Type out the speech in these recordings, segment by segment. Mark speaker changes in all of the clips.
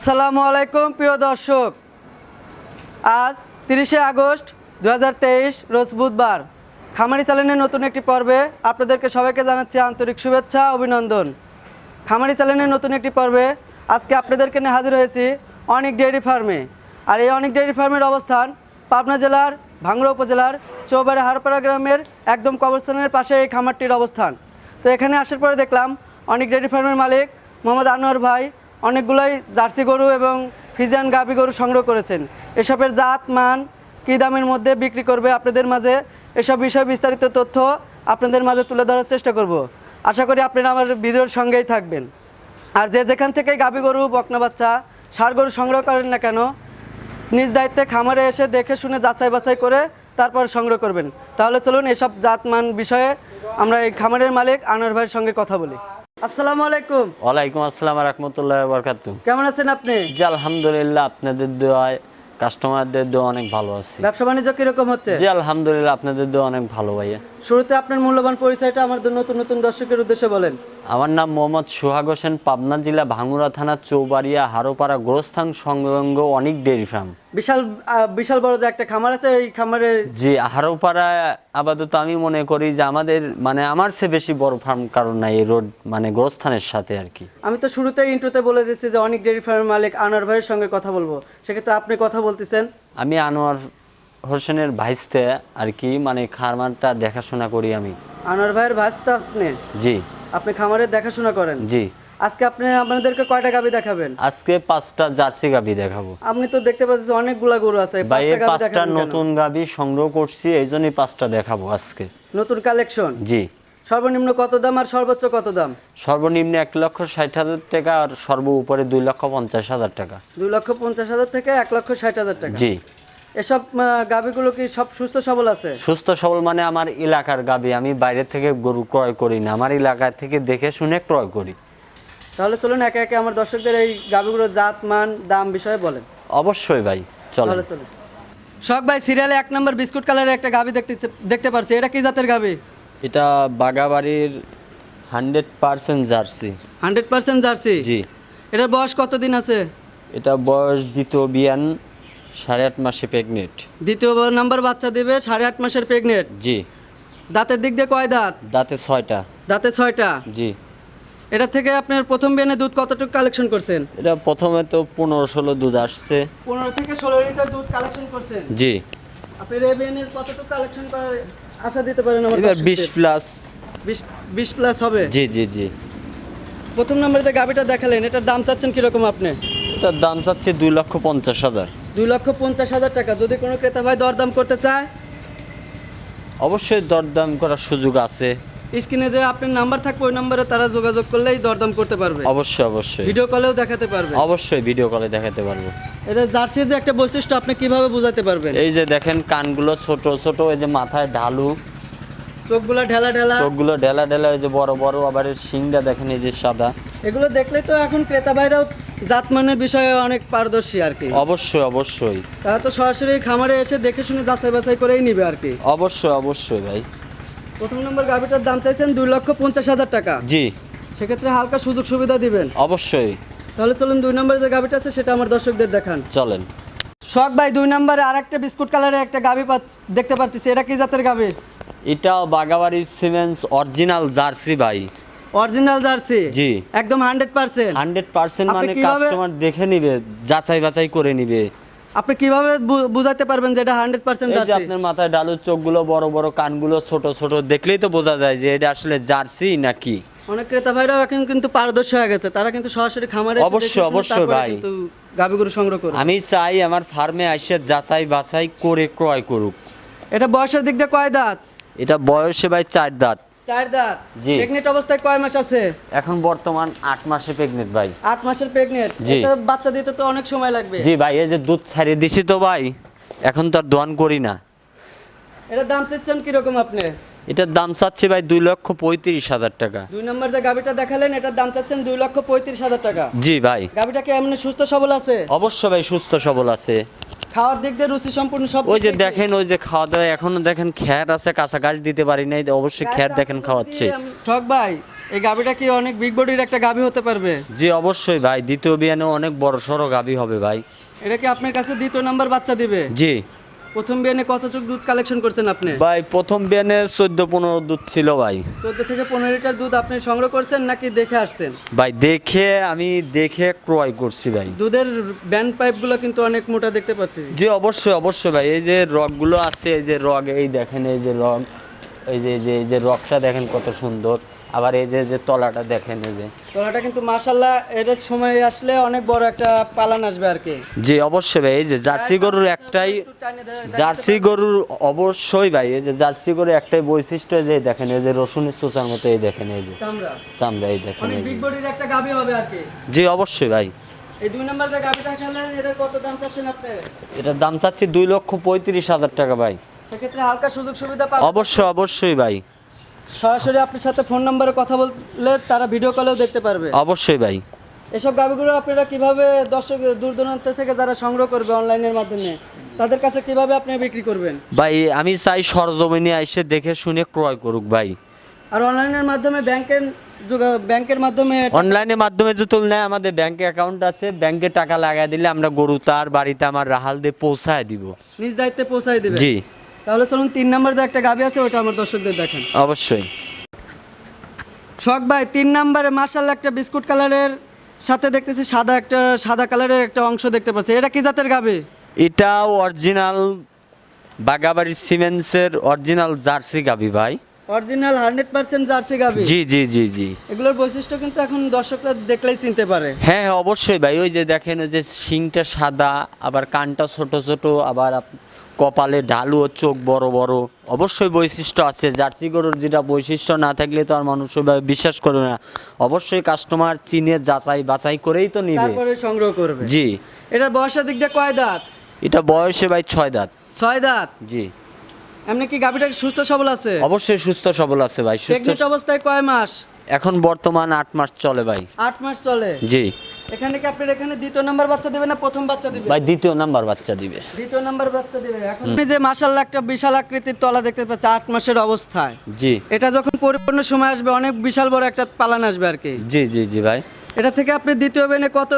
Speaker 1: আসসালামু আলাইকুম, প্রিয় দর্শক। আজ তিরিশে আগস্ট দু হাজার তেইশ, রোজ বুধবার। খামারি চ্যানেলের নতুন একটি পর্বে আপনাদেরকে সবাইকে জানাচ্ছি আন্তরিক শুভেচ্ছা, অভিনন্দন। খামারি চ্যানেলের নতুন একটি পর্বে আজকে আপনাদেরকে নিয়ে হাজির হয়েছি অনেক ডেয়ারি ফার্মে। আর এই অনেক ডেয়ারি ফার্মের অবস্থান পাবনা জেলার ভাঙ্গুড়া উপজেলার চৌবাড়ি হারপাড়া গ্রামের একদম কবরস্থানের পাশে এই খামারটির অবস্থান। তো এখানে আসার পরে দেখলাম অনেক ডেয়ারি ফার্মের মালিক মোহাম্মদ আনোয়ার ভাই অনেকগুলোই জার্সি গরু এবং ফিজিয়ান গাভি গরু সংগ্রহ করেছেন। এসবের জাত, মান কী দামের মধ্যে বিক্রি করবে আপনাদের মাঝে, এসব বিষয়ে বিস্তারিত তথ্য আপনাদের মাঝে তুলে ধরার চেষ্টা করব। আশা করি আপনারা আমার ভিডিওর সঙ্গেই থাকবেন। আর যে যেখান থেকে গাভি গরু, বকনা বাচ্চা, ষাড় গরু সংগ্রহ করেন না কেন, নিজ দায়িত্বে খামারে এসে দেখে শুনে যাচাই বাছাই করে তারপর সংগ্রহ করবেন। তাহলে চলুন এসব জাতমান বিষয়ে আমরা এই খামারের মালিক আনোয়ার ভাইয়ের সঙ্গে কথা বলি। আসসালামু আলাইকুম।
Speaker 2: ওয়ালাইকুম আসসালাম রহমতুল্লাহ বরকাত
Speaker 1: কেমন আছেন আপনি?
Speaker 2: জি আলহামদুলিল্লাহ আপনাদের দোয়ায় কাস্টমারদের দোয়া অনেক ভালো আছি।
Speaker 1: ব্যবসা বাণিজ্য কীরকম হচ্ছে?
Speaker 2: জি আলহামদুলিল্লাহ আপনাদের দোয়া অনেক ভালো ভাইয়া।
Speaker 1: শুরুতে আপনার মূল্যবান পরিচয়টা আমাদের নতুন নতুন দর্শকের উদ্দেশ্যে বলেন।
Speaker 2: আমার নাম মোহাম্মদ সোহাগ হোসেন পাবনা জেলা ভাঙ্গুড়া থানা চৌবাড়িয়া হারোপাড়া গোরস্থান সংলগ্ন অনেক ডেয়ারি ফার্ম।
Speaker 1: বিশাল বিশাল বড় একটা খামার আছে এই খামারের
Speaker 2: জি হারোপাড়া আপাতত আমি মনে করি যে আমাদের মানে আমার চেয়ে বেশি বড় ফার্ম কারণ নাই এই রোড মানে গোরস্থানের সাথে আর কি।
Speaker 1: আমি তো শুরুতে ইন্ট্রোতে বলে দিচ্ছি যে অনেক ডেয়ারি ফার্মের মালিক আনোয়ার ভাইয়ের সঙ্গে কথা বলব। সেক্ষেত্রে আপনি কথা বলতেছেন।
Speaker 2: আমি আনোয়ার হোসেনের ভাইস্তে আর কি মানে খামারটা দেখাশোনা করি আমি।
Speaker 1: আনোয়ার ভাইয়ের ভাস্তা আপনি?
Speaker 2: জি।
Speaker 1: আপনি খামারের দেখাশোনা করেন?
Speaker 2: জি।
Speaker 1: আজকে আপনি আপনাদেরকে কয়টা গাবি দেখাবেন?
Speaker 2: আজকে পাঁচটা জার্সি গাবি দেখাবো।
Speaker 1: আপনি তো দেখতে পাচ্ছেন অনেকগুলা গরু আছে
Speaker 2: ভাই
Speaker 1: পাঁচটা
Speaker 2: নতুন গাবি সংগ্রহ করছি এই জন্যই পাঁচটা দেখাবো আজকে।
Speaker 1: নতুন কালেকশন?
Speaker 2: জি।
Speaker 1: সর্বনিম্ন কত দাম আর সর্বোচ্চ কত দাম?
Speaker 2: সর্বনিম্ন এক লক্ষ ষাট হাজার টাকা আর সর্ব উপরে দুই লক্ষ পঞ্চাশ হাজার টাকা।
Speaker 1: দুই লক্ষ পঞ্চাশ হাজার থেকে এক লক্ষ ষাট হাজার টাকা।
Speaker 2: জি।
Speaker 1: এসব গাভীগুলো কি সব সুস্থ সবল আছে?
Speaker 2: সুস্থ সবল মানে আমার এলাকার গাবি আমি বাইরে থেকে গরু ক্রয় করি না আমার এলাকা থেকে দেখে শুনে ক্রয় করি।
Speaker 1: তাহলে চলুন একে একে আমার দর্শকদের এই গাভীগুলোর জাত মান দাম বিষয়ে বলেন।
Speaker 2: অবশ্যই ভাই চলো
Speaker 1: তাহলে চলুন। শখ ভাই সিরিয়ালে এক নম্বর বিস্কুট কালারের একটা গাভী দেখতে দেখতে পারছি। এটা কি জাতের গাভী?
Speaker 2: এটা বাগাবাড়ির hundred percent jersey.
Speaker 1: Hundred percent jersey?
Speaker 2: জি।
Speaker 1: এটার বয়স কতদিন আছে?
Speaker 2: এটা বয়স দ্বিতীয় বিয়ান। সাড়ে আট মাসে প্রেগনেন্ট
Speaker 1: দ্বিতীয় নাম্বার বাচ্চা দেবে সাড়ে আট মাসের প্রেগনেন্ট
Speaker 2: জি।
Speaker 1: দাঁতের দিক দিয়ে কয় দাঁত?
Speaker 2: দাঁতে ছয়টা।
Speaker 1: দাঁতে ছয়টা?
Speaker 2: জি।
Speaker 1: এটা থেকে আপনার প্রথম বিয়ানে দুধ কতটুকু কালেকশন করছেন?
Speaker 2: এটা প্রথমে তো পনেরো ষোলো দুধ আসছে।
Speaker 1: পনেরো থেকে ষোলো লিটার দুধ কালেকশন করছেন?
Speaker 2: জি।
Speaker 1: আপনার এই বিয়ানের কতটুকু কালেকশন করার আশা দিতে পারেন আমার
Speaker 2: এবার বিশ প্লাস
Speaker 1: বিশ বিশ প্লাস হবে?
Speaker 2: জি জি জি।
Speaker 1: প্রথম নম্বরে যে গাভিটা দেখালেন এটার দাম চাচ্ছেন কীরকম আপনি?
Speaker 2: এটার দাম চাচ্ছে দুই লক্ষ পঞ্চাশ হাজার।
Speaker 1: দুই লক্ষ পঞ্চাশ হাজার টাকা। যদি কোনো ক্রেতা ভাই দরদাম করতে চায়?
Speaker 2: অবশ্যই দরদাম করার সুযোগ আছে।
Speaker 1: স্ক্রিনে যে আপনার নাম্বার থাকবে ওই নাম্বারে তারা যোগাযোগ করলেই দরদাম করতে পারবে।
Speaker 2: অবশ্যই অবশ্যই।
Speaker 1: ভিডিও কলেও দেখাতে পারবে।
Speaker 2: অবশ্যই ভিডিও কলে দেখাতে পারব।
Speaker 1: এটা জার্সির যে একটা বৈশিষ্ট্য আপনি কীভাবে বোঝাতে পারবেন?
Speaker 2: এই যে দেখেন কানগুলো ছোট ছোট এই যে মাথায় ঢালু।
Speaker 1: চোখগুলো ঢেলা ঢেলা।
Speaker 2: চোখগুলো ঢেলা ঢেলা এই যে বড় বড় আবার শিংটা দেখেন এই যে সাদা।
Speaker 1: এগুলো দেখলে তো এখন ক্রেতা ভাইরাও জাতমানের বিষয়ে অনেক পারদর্শী আর কি।
Speaker 2: অবশ্যই অবশ্যই।
Speaker 1: তারা তো সরাসরি খামারে এসে দেখে শুনে যাচাই বাছাই করেই নিবে আর কি।
Speaker 2: অবশ্যই অবশ্যই ভাই।
Speaker 1: প্রথম নম্বর গাভিটার দাম চাইছেন দুই লক্ষ পঞ্চাশ হাজার টাকা।
Speaker 2: জি।
Speaker 1: সেক্ষেত্রে হালকা সুযোগ সুবিধা দিবেন।
Speaker 2: অবশ্যই।
Speaker 1: তাহলে চলুন দুই নম্বরে যে গাভিটা আছে সেটা আমার দর্শকদের দেখান।
Speaker 2: চলেন।
Speaker 1: শখ ভাই দুই নম্বরে আর একটা বিস্কুট কালারের একটা গাভি দেখতে পাচ্ছি এটা কি জাতের গাভি?
Speaker 2: এটাও বাগাবাড়ির সিমেন্স অরিজিনাল জার্সি ভাই।
Speaker 1: Original jersey?
Speaker 2: জি।
Speaker 1: একদম হান্ড্রেড পার্সেন্ট।
Speaker 2: হান্ড্রেড পার্সেন্ট
Speaker 1: আপনি
Speaker 2: মানে কাস্টমার দেখে নিবে যাচাই বাছাই করে নিবে।
Speaker 1: আপনি কীভাবে বুঝাতে পারবেন যে এটা হান্ড্রেড পার্সেন্ট
Speaker 2: এই যে
Speaker 1: জার্সি?
Speaker 2: আপনার মাথায় ডালু চোখগুলো বড় বড় কানগুলো ছোট ছোট দেখলেই তো বোঝা যায় যে এটা আসলে জার্সি নাকি?
Speaker 1: অনেক ক্রেতা ভাইরাও এখন কিন্তু পারদর্শী হয়ে গেছে। তারা কিন্তু সরাসরি খামারে এসে
Speaker 2: অবশ্যই, অবশ্যই ভাই।
Speaker 1: গাভিগুলো সংগ্রহ করে
Speaker 2: আমি চাই আমার ফার্মে আইসে যাচাই বাছাই করে ক্রয় করুক।
Speaker 1: এটা বয়সের দিক দিয়ে কয় দাঁত?
Speaker 2: এটা বয়সে ভাই চার দাঁত।
Speaker 1: চার দাঁত
Speaker 2: জি।
Speaker 1: প্রেগনেন্ট অবস্থায় কয় মাস আছে?
Speaker 2: এখন বর্তমান মাসে প্রেগনেন্ট ভাই।
Speaker 1: মাসের প্রেগনেন্ট
Speaker 2: জি।
Speaker 1: এটা বাচ্চা দিতে তো অনেক সময় লাগবে।
Speaker 2: জি ভাই এই যে দুধ ছাড়িয়ে দিছি তো ভাই এখন তো আর দোয়ান করি না।
Speaker 1: এটার দাম চাচ্ছেন কীরকম আপনি?
Speaker 2: এটার দাম চাচ্ছি ভাই দুই লক্ষ পঁয়ত্রিশ হাজার টাকা।
Speaker 1: দুই নম্বর যে গাভিটা দেখালেন এটার দাম চাচ্ছেন দুই লক্ষ পঁয়ত্রিশ হাজার টাকা।
Speaker 2: জি ভাই।
Speaker 1: গাভিটা কি এমনি সুস্থ সবল আছে?
Speaker 2: অবশ্য ভাই সুস্থ সবল আছে।
Speaker 1: খাওয়ার দিক দিয়ে রুচি সম্পূর্ণ সব
Speaker 2: ওই যে দেখেন ওই যে খাওয়া দাওয়া এখনও দেখেন খ্যার আছে কাঁচা গাছ দিতে পারি নাই অবশ্যই খ্যার দেখেন খাওয়াচ্ছে।
Speaker 1: ঠক ভাই এই গাভিটা কি অনেক বিগ বডির একটা গাভি হতে পারবে?
Speaker 2: জি অবশ্যই ভাই দ্বিতীয় বিয়ানে অনেক বড় সড়ো গাভী হবে ভাই।
Speaker 1: এটা কি আপনার কাছে দ্বিতীয় নাম্বার বাচ্চা দিবে?
Speaker 2: জি।
Speaker 1: প্রথম বিয়ানে কতটুকু দুধ কালেকশন করছেন আপনি?
Speaker 2: ভাই প্রথম বিয়ানে চোদ্দ পনেরো দুধ ছিল ভাই।
Speaker 1: চোদ্দ থেকে পনেরো লিটার দুধ আপনি সংগ্রহ করছেন নাকি দেখে আসছেন?
Speaker 2: ভাই দেখে আমি দেখে ক্রয় করছি ভাই।
Speaker 1: দুধের ব্যান্ড পাইপগুলো কিন্তু অনেক মোটা দেখতে পাচ্ছি।
Speaker 2: জি অবশ্যই অবশ্যই ভাই। এই যে রগগুলো আছে এই যে রগ এই দেখেন এই যে রগ এই যে এই যে এই যে রগটা দেখেন কত সুন্দর। আবার এই যে যে তলাটা দেখেন এই যে।
Speaker 1: তলাটা কিন্তু মাশাল্লাহ এটার সময় আসলে অনেক বড় একটা পালান আসবে আর কি।
Speaker 2: জি অবশ্যই ভাই এই যে জার্সি গরুর একটাই জার্সি গরুর অবশ্যই ভাই এই যে জার্সি গরুর একটাই বৈশিষ্ট্য এই যে দেখেন এই যে রসুনের চোচার মতো এই দেখেন এই যে।
Speaker 1: চামড়া।
Speaker 2: চামড়া এই দেখেন
Speaker 1: অনেক বিগ বডির একটা গাভি হবে আর কি।
Speaker 2: জি অবশ্যই ভাই।
Speaker 1: এই দুই নাম্বার যে গাভিটা খেলেন এটা কত দাম চাচ্ছেন আপনি?
Speaker 2: এটার দাম চাচ্ছি দুই লক্ষ পঁয়ত্রিশ হাজার টাকা ভাই।
Speaker 1: সেক্ষেত্রে হালকা সুযোগ সুবিধা পাবেন।
Speaker 2: অবশ্যই অবশ্যই ভাই।
Speaker 1: সরাসরি আপনার সাথে ফোন নম্বরে কথা বললে তারা ভিডিও কলেও দেখতে পারবে।
Speaker 2: অবশ্যই ভাই।
Speaker 1: এসব গাভিগুলো আপনারা কীভাবে দর্শক দূর দূরান্ত থেকে যারা সংগ্রহ করবে অনলাইনের মাধ্যমে তাদের কাছে কীভাবে আপনি বিক্রি করবেন?
Speaker 2: ভাই আমি চাই সরজমিনে এসে দেখে শুনে ক্রয় করুক ভাই।
Speaker 1: আর অনলাইনের মাধ্যমে ব্যাংকের যোগা- ব্যাংকের মাধ্যমে
Speaker 2: অনলাইনের মাধ্যমে যে তুল নেয় আমাদের ব্যাংকে অ্যাকাউন্ট আছে ব্যাংকে টাকা লাগাই দিলে আমরা গরু তার বাড়িতে আমার রাহাল দিয়ে পৌঁছায় দিব।
Speaker 1: নিজ দায়িত্বে পৌঁছায় দিবে
Speaker 2: জি।
Speaker 1: তাহলে চলুন তিন নম্বর যে একটা গাভি আছে ওটা আমার দর্শকদের দেখেন।
Speaker 2: অবশ্যই।
Speaker 1: শখ ভাই তিন নম্বরে মার্শাল একটা বিস্কুট কালারের সাথে দেখতেছি সাদা একটা সাদা কালারের একটা অংশ দেখতে পাচ্ছি। এটা কি জাতের গাভি
Speaker 2: এটাও অরিজিনাল বাগাবাড়ি সিমেন্টসের অরিজিনাল জার্সি গাবি ভাই।
Speaker 1: অরিজিনাল হান্ড্রেড পার্সেন্ট জার্সি গাভি
Speaker 2: জি জি জি জি।
Speaker 1: এগুলোর বৈশিষ্ট্য কিন্তু এখন দর্শকরা দেখলেই চিনতে পারে।
Speaker 2: হ্যাঁ হ্যাঁ অবশ্যই ভাই। ওই যে দেখেন ওই যে শিংটা সাদা আবার কানটা ছোট ছোট আবার কপালে ঢালু ও চোখ বড় বড়। অবশ্যই বৈশিষ্ট্য আছে জার্সি গরুর যেটা বৈশিষ্ট্য না থাকলে তো আর মানুষ ওইভাবে বিশ্বাস করবে না। অবশ্যই কাস্টমার চিনে যাচাই বাছাই করেই তো নিবে।
Speaker 1: তারপরে সংগ্রহ করবে।
Speaker 2: জি।
Speaker 1: এটা বয়সের দিক দিয়ে কয় দাঁত?
Speaker 2: এটা বয়সে ভাই ছয় দাঁত।
Speaker 1: ছয় দাঁত?
Speaker 2: জি।
Speaker 1: এমনি কি গাভিটা সুস্থ সবল আছে?
Speaker 2: অবশ্যই সুস্থ সবল আছে ভাই সুস্থ
Speaker 1: অবস্থায় কয় মাস?
Speaker 2: এখন বর্তমান আট মাস চলে ভাই।
Speaker 1: আট মাস চলে?
Speaker 2: জি।
Speaker 1: এখানে কি আপনার এখানে দ্বিতীয় নাম্বার বাচ্চা দিবে না প্রথম বাচ্চা দিবে?
Speaker 2: ভাই দ্বিতীয় নাম্বার বাচ্চা দিবে।
Speaker 1: দ্বিতীয় নাম্বার বাচ্চা দিবে। এখন আপনি যে মাসাল্লাহ একটা বিশাল আকৃতির তলা দেখতে পাচ্ছি আট মাসের অবস্থায়।
Speaker 2: জি।
Speaker 1: এটা যখন পরিপূর্ণ সময় আসবে অনেক বিশাল বড় একটা পালান আসবে আর কি।
Speaker 2: জি জি জি ভাই।
Speaker 1: এটা থেকে আপনি দ্বিতীয় বেনে কত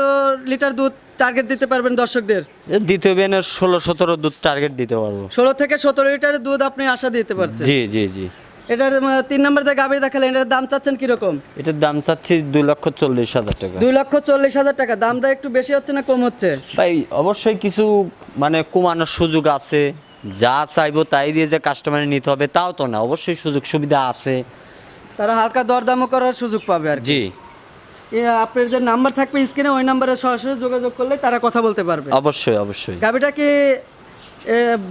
Speaker 1: লিটার দুধ টার্গেট দিতে পারবেন দর্শকদের?
Speaker 2: দ্বিতীয় বিয়ানের ষোলো সতেরো দুধ টার্গেট দিতে পারব।
Speaker 1: ষোলো থেকে সতেরো লিটারের দুধ আপনি আশা দিতে পারছেন?
Speaker 2: জি জি জি।
Speaker 1: এটার তিন নম্বর যে গাভি দেখালেন এটার দাম চাচ্ছেন কীরকম?
Speaker 2: এটার দাম চাচ্ছি দুই লক্ষ চল্লিশ হাজার টাকা।
Speaker 1: দুই লক্ষ চল্লিশ হাজার টাকা। দামটা একটু বেশি হচ্ছে না কম হচ্ছে?
Speaker 2: ভাই অবশ্যই কিছু মানে কমানোর সুযোগ আছে। যা চাইব তাই দিয়ে যে কাস্টমারে নিতে হবে তাও তো না। অবশ্যই সুযোগ সুবিধা আছে।
Speaker 1: তারা হালকা দরদামও করার সুযোগ পাবে আর
Speaker 2: জি।
Speaker 1: এ, আপনার যে নাম্বার থাকবে স্ক্রিনে ওই নাম্বারে সরাসরি যোগাযোগ করলে তারা কথা বলতে পারবে।
Speaker 2: অবশ্যই অবশ্যই।
Speaker 1: গাভিটা কি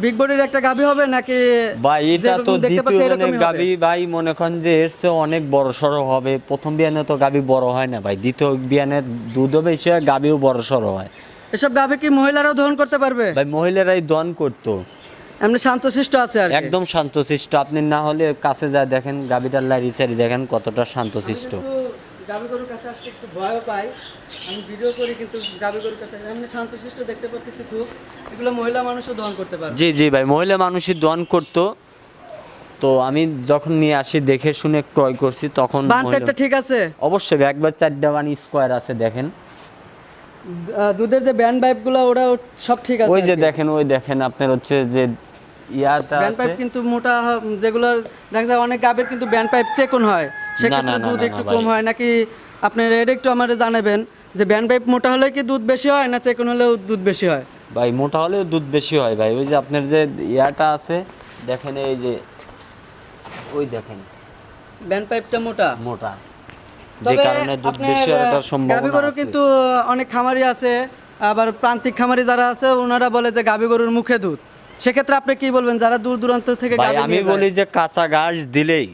Speaker 1: বিগ বডির একটা গাভি হবে নাকি
Speaker 2: ভাই এটা তো দ্বিতীয় বিয়ানের গাবি ভাই মনে করেন যে এর চেয়ে অনেক বড় সড়ো হবে। প্রথম বিয়ানে তো গাবি বড় হয় না ভাই। দ্বিতীয় বিয়ানের দুধও বেশি হয় গাবিও বড় সড়ো হয়।
Speaker 1: এসব গাভি কি মহিলারাও দহন করতে পারবে?
Speaker 2: ভাই মহিলারাই দন করতো।
Speaker 1: এমনি শান্তশিষ্ট আছে আর
Speaker 2: একদম শান্তশিষ্ট। আপনি না হলে কাছে যা দেখেন গাবিটার লাইরি সারি দেখেন কতটা শান্তশিষ্ট।
Speaker 1: গাভী গরুর কাছে আসতে একটু ভয়ও পাই। আমি ভিডিও করি কিন্তু গাভী গরুর কাছে এমনি শান্তশিষ্ট দেখতে পাচ্ছি খুব। এগুলো মহিলা মানুষও দহন করতে পারবে।
Speaker 2: জি জি ভাই মহিলা মানুষই দন করতো। তো আমি যখন নিয়ে আসি দেখে শুনে ক্রয় করছি তখন
Speaker 1: বান ঠিক আছে?
Speaker 2: অবশ্যই একবার চারটা বান স্কোয়ার আছে দেখেন।
Speaker 1: দুধের যে ব্যান্ড পাইপগুলো ওরাও সব ঠিক আছে
Speaker 2: ওই যে দেখেন ওই দেখেন আপনার হচ্ছে যে ইয়াটা
Speaker 1: ব্যান্ড পাইপ কিন্তু মোটা যেগুলো দেখা যায় অনেক গাবের কিন্তু ব্যান্ড পাইপ চেকন হয়। সেক্ষেত্রে দুধ একটু কম হয় নাকি? আপনার এটা একটু আমাদের জানাবেন যে ব্যান্ড পাইপ মোটা হলে কি দুধ বেশি হয় না চেকন হলেও দুধ বেশি হয়?
Speaker 2: ভাই মোটা হলেও দুধ বেশি হয় ভাই। ওই যে আপনার যে ইয়াটা আছে দেখেন এই যে ওই দেখেন।
Speaker 1: ব্যান্ড পাইপটা মোটা?
Speaker 2: মোটা। যে কারণে দুধ বেশি হওয়ার একটা সম্ভাবনা আছে।
Speaker 1: কিন্তু অনেক খামারি আছে আবার প্রান্তিক খামারি যারা আছে ওনারা বলে যে গাভী গরুর মুখে দুধ। সেক্ষেত্রে আপনি কি বলবেন? যারা দূর দূরান্ত থেকে
Speaker 2: আমি বলি যে কাঁচা ঘাস দিলেই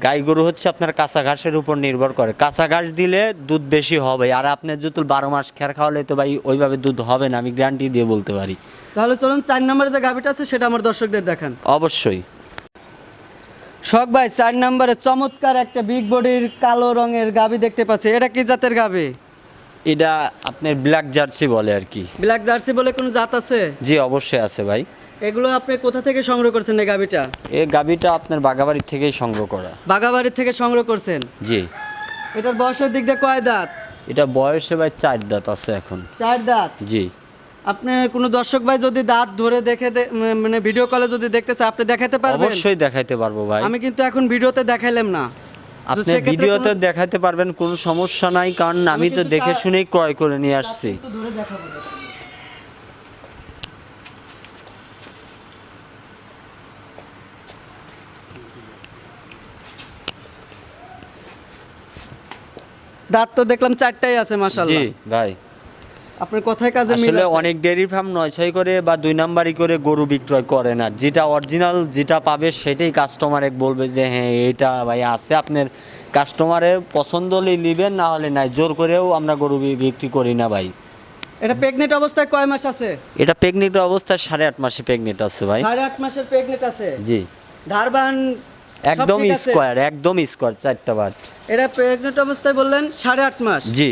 Speaker 2: গাই গরু হচ্ছে আপনার কাঁচা ঘাসের উপর নির্ভর করে। কাঁচা ঘাস দিলে দুধ বেশি হবে আর আপনার যদি বারো মাস খেয়ার খাওয়ালে তো ভাই ওইভাবে দুধ হবে না আমি গ্যারান্টি দিয়ে বলতে পারি।
Speaker 1: তাহলে চলুন চার নম্বরে যে গাভীটা আছে সেটা আমার দর্শকদের দেখান।
Speaker 2: অবশ্যই।
Speaker 1: শখ ভাই চার নম্বরে চমৎকার একটা বিগ বডির কালো রঙের গাভী দেখতে পাচ্ছি। এটা কি জাতের গাভী?
Speaker 2: এটা আপনার ব্ল্যাক জার্সি বলে আর কি।
Speaker 1: ব্ল্যাক জার্সি বলে কোনো জাত আছে?
Speaker 2: জি অবশ্যই আছে ভাই।
Speaker 1: এগুলো আপনি কোথা থেকে সংগ্রহ করছেন এই গাবিটা
Speaker 2: এই গাবিটা আপনার বাগাবাড়ি থেকেই সংগ্রহ করা।
Speaker 1: বাগাবাড়ির থেকে সংগ্রহ করছেন?
Speaker 2: জি।
Speaker 1: এটার বয়সের দিক দিয়ে কয় দাঁত?
Speaker 2: এটা বয়সে ভাই চার দাঁত আছে এখন।
Speaker 1: চার দাঁত?
Speaker 2: জি।
Speaker 1: আপনি কোনো দর্শক ভাই যদি দাঁত ধরে দেখে মানে ভিডিও কলে যদি দেখতে চায় আপনি দেখাতে পারবেন?
Speaker 2: অবশ্যই দেখাইতে পারব ভাই।
Speaker 1: আমি কিন্তু এখন ভিডিওতে দেখাইলাম না।
Speaker 2: আপনি ভিডিওতে দেখাতে পারবেন কোনো সমস্যা নাই কারণ আমি তো দেখে শুনেই ক্রয় করে নিয়ে আসছি।
Speaker 1: ধরে দেখাবো। দাঁত তো দেখলাম চারটাই আছে
Speaker 2: জি ভাই।
Speaker 1: আপনার কথায় কাজে মিল
Speaker 2: আসলে। অনেক ডেয়ারি ফার্ম নয় ছয় করে বা দুই নাম্বারই করে গরু বিক্রয় করে না। যেটা অরিজিনাল যেটা পাবে সেটাই কাস্টমারে বলবে যে হ্যাঁ এটা ভাই আছে আপনার কাস্টমারে পছন্দ হলে নেবেন না হলে নাই। জোর করেও আমরা গরু বিক্রি করি না ভাই।
Speaker 1: এটা প্রেগনেন্ট অবস্থায় কয় মাস আছে?
Speaker 2: এটা প্রেগনেন্ট অবস্থায় সাড়ে আট মাসে প্রেগনেন্ট আছে ভাই।
Speaker 1: সাড়ে আট মাসের প্রেগনেন্ট আছে?
Speaker 2: জি।
Speaker 1: ধারবান
Speaker 2: একদম স্কোয়ার একদম স্কোয়ার চারটা বাট
Speaker 1: এটা প্রেগনেন্ট অবস্থায় বললেন সাড়ে আট মাস।
Speaker 2: জি।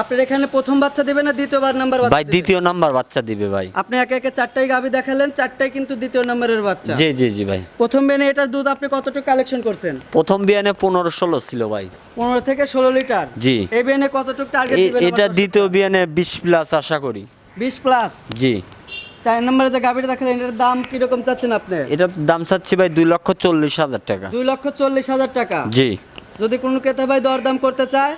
Speaker 1: আপনার এখানে প্রথম বাচ্চা দিবেন না দ্বিতীয়বার নাম্বার বাচ্চা
Speaker 2: ভাই দ্বিতীয় নাম্বার বাচ্চা দিবে ভাই।
Speaker 1: আপনি একে একে চারটাই গাভি দেখালেন চারটাই কিন্তু দ্বিতীয় নম্বরের বাচ্চা।
Speaker 2: জি জি জি ভাই।
Speaker 1: প্রথম বেনে এটার দুধ আপনি কতটুকু কালেকশন করছেন?
Speaker 2: প্রথম বিয়ানে পনেরো ষোলো ছিল ভাই।
Speaker 1: পনেরো থেকে ষোলো লিটার?
Speaker 2: জি।
Speaker 1: এই বেনে কতটুকু টার্গেট দিবেন
Speaker 2: এটা দ্বিতীয় বিয়ানে বিশ প্লাস আশা করি।
Speaker 1: বিশ প্লাস
Speaker 2: জি।
Speaker 1: চার নম্বরে যে গাভিটা দেখালেন এটার দাম কীরকম চাচ্ছেন আপনি?
Speaker 2: এটার দাম চাচ্ছি ভাই দুই লক্ষ চল্লিশ হাজার টাকা।
Speaker 1: দুই লক্ষ চল্লিশ হাজার টাকা?
Speaker 2: জি।
Speaker 1: যদি কোনো ক্রেতা ভাই দরদাম করতে চায়?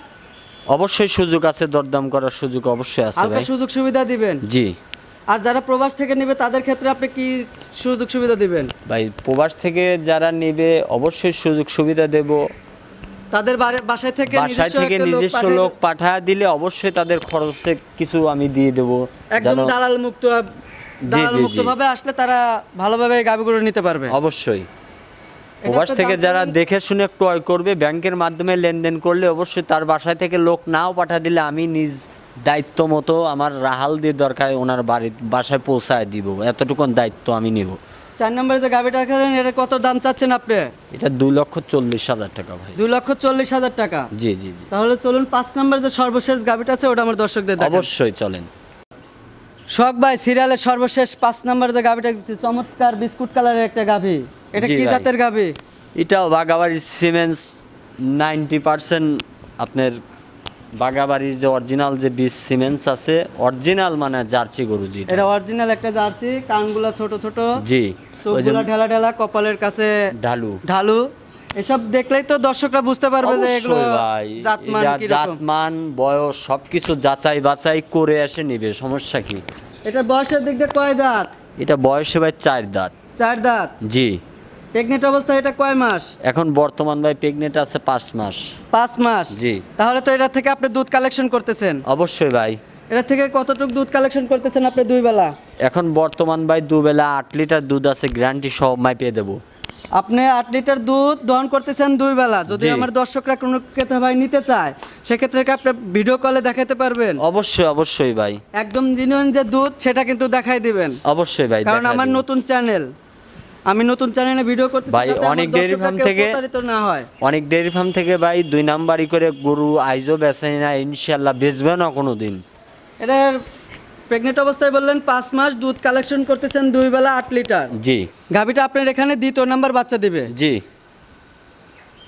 Speaker 2: অবশ্যই সুযোগ আছে দরদাম করার সুযোগ অবশ্যই আছে ভাই।
Speaker 1: সুযোগ সুবিধা দিবেন?
Speaker 2: জি।
Speaker 1: আর যারা প্রবাস থেকে নেবে তাদের ক্ষেত্রে আপনি কি সুযোগ সুবিধা দিবেন?
Speaker 2: ভাই প্রবাস থেকে যারা নেবে অবশ্যই সুযোগ সুবিধা দেব।
Speaker 1: তাদের বাসায় থেকে
Speaker 2: বাসায় থেকে
Speaker 1: লোক
Speaker 2: নিজস্ব লোক পাঠায় দিলে অবশ্যই তাদের খরচে কিছু আমি দিয়ে দেব।
Speaker 1: একদম দালাল মুক্ত দালাল আসলে তারা ভালোভাবে গাভিগুলো নিতে পারবে।
Speaker 2: অবশ্যই। প্রবাস থেকে যারা দেখে শুনে ক্রয় করবে ব্যাংকের মাধ্যমে লেনদেন করলে অবশ্যই তার বাসায় থেকে লোক নাও পাঠা দিলে আমি নিজ দায়িত্ব মতো আমার রাহাল দিয়ে দরকার ওনার বাড়ির বাসায় পৌঁছায় দিব। এতটুকুন দায়িত্ব আমি নিব।
Speaker 1: চার নম্বরে যে দেখালেন এটা কত দাম চাচ্ছেন আপনি?
Speaker 2: এটা দুই লক্ষ চল্লিশ হাজার টাকা ভাই।
Speaker 1: দুই লক্ষ চল্লিশ হাজার টাকা?
Speaker 2: জি জি জি।
Speaker 1: তাহলে চলুন পাঁচ নম্বরে যে সর্বশেষ গাভিটা আছে ওটা আমার দর্শকদের
Speaker 2: অবশ্যই চলেন।
Speaker 1: শখ ভাই সিরিয়ালের সর্বশেষ পাঁচ নম্বরে যে গাভিটা চমৎকার বিস্কুট কালারের একটা গাভি। এটা কি জাতের গাভি?
Speaker 2: এটাও বাগাবাড়ির সিমেন্স নাইনটি পার্সেন্ট আপনার বাগাবাড়ির যে অরিজিনাল যে বীজ সিমেন্স আছে অরিজিনাল মানে জার্সি গরু যেটা।
Speaker 1: এটা অরিজিনাল একটা জার্সি কানগুলা ছোট ছোট
Speaker 2: জি
Speaker 1: চোখগুলা ঢেলা ঢেলা কপালের কাছে
Speaker 2: ঢালু।
Speaker 1: ঢালু। এসব দেখলেই তো দর্শকরা বুঝতে পারবে যে এগুলো জাতমান
Speaker 2: বয়স সবকিছু যাচাই বাছাই করে এসে নিবে সমস্যা কি?
Speaker 1: এটা বয়সের দিক দিয়ে কয় দাঁত?
Speaker 2: এটা বয়সে ভাই চার দাঁত।
Speaker 1: চার দাঁত?
Speaker 2: জি।
Speaker 1: প্রেগনেন্ট অবস্থায় এটা কয় মাস?
Speaker 2: এখন বর্তমান ভাই প্রেগনেন্ট আছে পাঁচ মাস।
Speaker 1: পাঁচ মাস?
Speaker 2: জি।
Speaker 1: তাহলে তো এটা থেকে আপনি দুধ কালেকশন করতেছেন।
Speaker 2: অবশ্যই ভাই।
Speaker 1: এটা থেকে কতটুকু দুধ কালেকশন করতেছেন আপনি দুই বেলা?
Speaker 2: এখন বর্তমান ভাই দুবেলা আট লিটার দুধ আছে গ্যারান্টি সহ মাইপিয়ে দেবো।
Speaker 1: আপনি আট লিটার দুধ দহন করতেছেন দুই বেলা। যদি আমার দর্শকরা কোনো ক্রেতা ভাই নিতে চায় সেক্ষেত্রে কি আপনি ভিডিও কলে দেখাতে পারবেন?
Speaker 2: অবশ্যই অবশ্যই ভাই।
Speaker 1: একদম জেনুইন যে দুধ সেটা কিন্তু দেখাই দিবেন।
Speaker 2: অবশ্যই ভাই
Speaker 1: কারণ আমার নতুন চ্যানেল আমি নতুন চ্যানেলে ভিডিও করতে
Speaker 2: ভাই, অনেক dairy ফার্ম থেকে-
Speaker 1: না হয়।
Speaker 2: অনেক ডেয়ারি ফার্ম থেকে ভাই দুই নাম্বারই করে গরু আইজও বেচে না ইনশাল্লাহ বেচবে না কোনো দিন
Speaker 1: এটার প্রেগনেন্ট অবস্থায় বললেন পাঁচ মাস দুধ কালেকশন করতেছেন দুই বেলা আট লিটার।
Speaker 2: জি।
Speaker 1: গাভিটা আপনার এখানে দ্বিতীয় নাম্বার বাচ্চা দিবে।
Speaker 2: জি।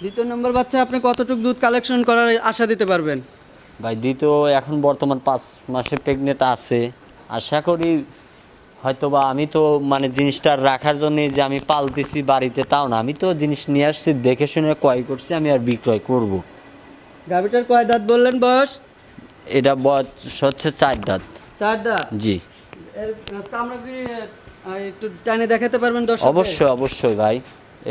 Speaker 1: দ্বিতীয় নাম্বার বাচ্চা আপনি কতটুকু দুধ কালেকশন করার আশা দিতে পারবেন?
Speaker 2: ভাই দ্বিতীয় এখন বর্তমান পাঁচ মাসে প্রেগনেন্ট আছে। আশা করি হয়তো বা আমি তো মানে জিনিসটা রাখার জন্য যে আমি পালতেছি বাড়িতে তাও না। আমি তো জিনিস নিয়ে আসছি দেখে শুনে ক্রয় করছি আমি আর বিক্রয় করব।
Speaker 1: গাভিটার কয় দাঁত বললেন বয়স?
Speaker 2: এটা বয়স হচ্ছে চার দাঁত।
Speaker 1: চার দাঁত
Speaker 2: জি
Speaker 1: চামড়া কি একটু টাইনে দেখাতে পারবেন দর্শক
Speaker 2: অবশ্যই অবশ্যই ভাই।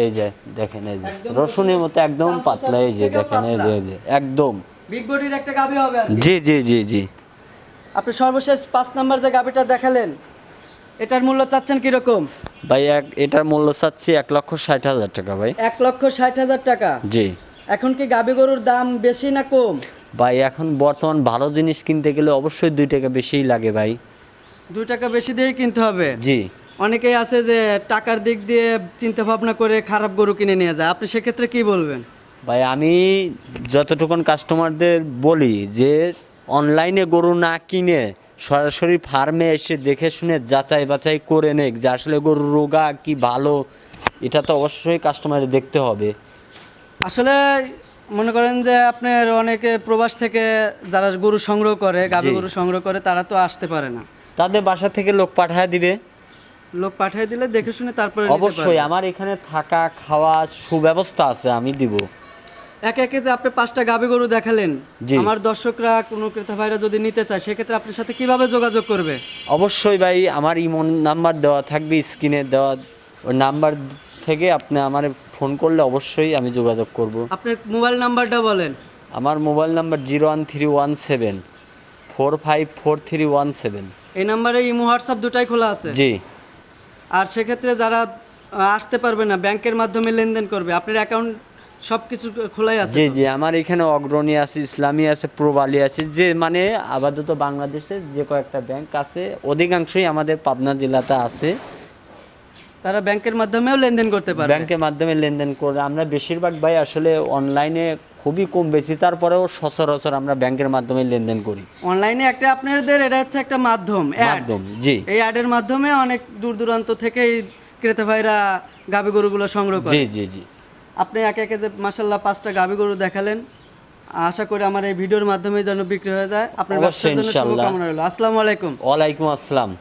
Speaker 2: এই যে দেখেন এই যে রসুনের মতো একদম পাতলা এই যে দেখেন এই যে এই যে একদম।
Speaker 1: বিগ বডির একটা গাভি হবে আর
Speaker 2: জি জি জি জি।
Speaker 1: আপনি সর্বশেষ পাঁচ নাম্বার যে গাভিটা দেখালেন এটার মূল্য চাচ্ছেন কীরকম?
Speaker 2: ভাই এক এটার মূল্য চাচ্ছি এক লক্ষ ষাট হাজার টাকা ভাই।
Speaker 1: এক লক্ষ ষাট হাজার টাকা?
Speaker 2: জি।
Speaker 1: এখন কি গাভি গরুর দাম বেশি না কম?
Speaker 2: ভাই এখন বর্তমান ভালো জিনিস কিনতে গেলে অবশ্যই দুই টাকা বেশিই লাগে ভাই।
Speaker 1: দুই টাকা বেশি দিয়ে কিনতে হবে?
Speaker 2: জি।
Speaker 1: অনেকেই আছে যে টাকার দিক দিয়ে চিন্তা ভাবনা করে খারাপ গরু কিনে নিয়ে যায়। আপনি সেক্ষেত্রে কি বলবেন?
Speaker 2: ভাই আমি যতটুকুন কাস্টমারদের বলি যে অনলাইনে গরু না কিনে সরাসরি ফার্মে এসে দেখে শুনে যাচাই বাছাই করে নেক যে আসলে গরু রোগা কি ভালো এটা তো অবশ্যই কাস্টমারে দেখতে হবে।
Speaker 1: আসলে মনে করেন যে আপনার অনেকে প্রবাস থেকে যারা গরু সংগ্রহ করে গাভী গরু সংগ্রহ করে তারা তো আসতে পারে না।
Speaker 2: তাদের বাসা থেকে লোক পাঠায় দিবে।
Speaker 1: লোক পাঠিয়ে দিলে দেখে শুনে তারপরে
Speaker 2: অবশ্যই আমার এখানে থাকা খাওয়া সুব্যবস্থা আছে আমি দিব।
Speaker 1: একে একে যে আপনি পাঁচটা গাভী গরু দেখালেন। আমার দর্শকরা কোনো ক্রেতা ভাইরা যদি নিতে চায় সেক্ষেত্রে আপনার সাথে কীভাবে যোগাযোগ করবে?
Speaker 2: অবশ্যই ভাই আমার ইমন নাম্বার দেওয়া থাকবে স্ক্রিনে দেওয়া নাম্বার থেকে আপনি আমার ফোন করলে অবশ্যই আমি যোগাযোগ করব।
Speaker 1: আপনার মোবাইল নাম্বারটা বলেন।
Speaker 2: আমার mobile number zero one three one seven four five four three one seven.
Speaker 1: এই নাম্বারে ইমো হোয়াটসঅ্যাপ দুটাই খোলা আছে?
Speaker 2: জি।
Speaker 1: আর সেক্ষেত্রে যারা আসতে পারবে না ব্যাংকের মাধ্যমে লেনদেন করবে আপনার অ্যাকাউন্ট সব কিছু খোলাই আছে
Speaker 2: জি জি আমার এখানে অগ্রণী আছে ইসলামী আছে প্রবালী আছে যে মানে আপাতত বাংলাদেশে যে কয়েকটা ব্যাংক আছে অধিকাংশই আমাদের পাবনা জেলাতে আছে।
Speaker 1: তারা ব্যাংকের মাধ্যমেও লেনদেন করতে পারে
Speaker 2: ব্যাংকের মাধ্যমে লেনদেন করে আমরা বেশিরভাগ ভাই আসলে অনলাইনে খুবই কম বেশি তারপরেও সচরাচর আমরা ব্যাংকের মাধ্যমে লেনদেন করি।
Speaker 1: অনলাইনে একটা আপনাদের এটা হচ্ছে একটা মাধ্যম
Speaker 2: মাধ্যম জি।
Speaker 1: এই অ্যাডের মাধ্যমে অনেক দূর দূরান্ত থেকে ক্রেতা ভাইরা গাভী গরুগুলো সংগ্রহ করে।
Speaker 2: জি জি জি।
Speaker 1: আপনি একে একে যে মাসাল্লাহ পাঁচটা গাভী গরু দেখালেন আশা করি আমার এই ভিডিওর মাধ্যমে যেন বিক্রি হয়ে যায়। আপনার ব্যবসার জন্য শুভকামনা রইল। আসসালামু আলাইকুম।
Speaker 2: ওয়ালাইকুম আসসালাম।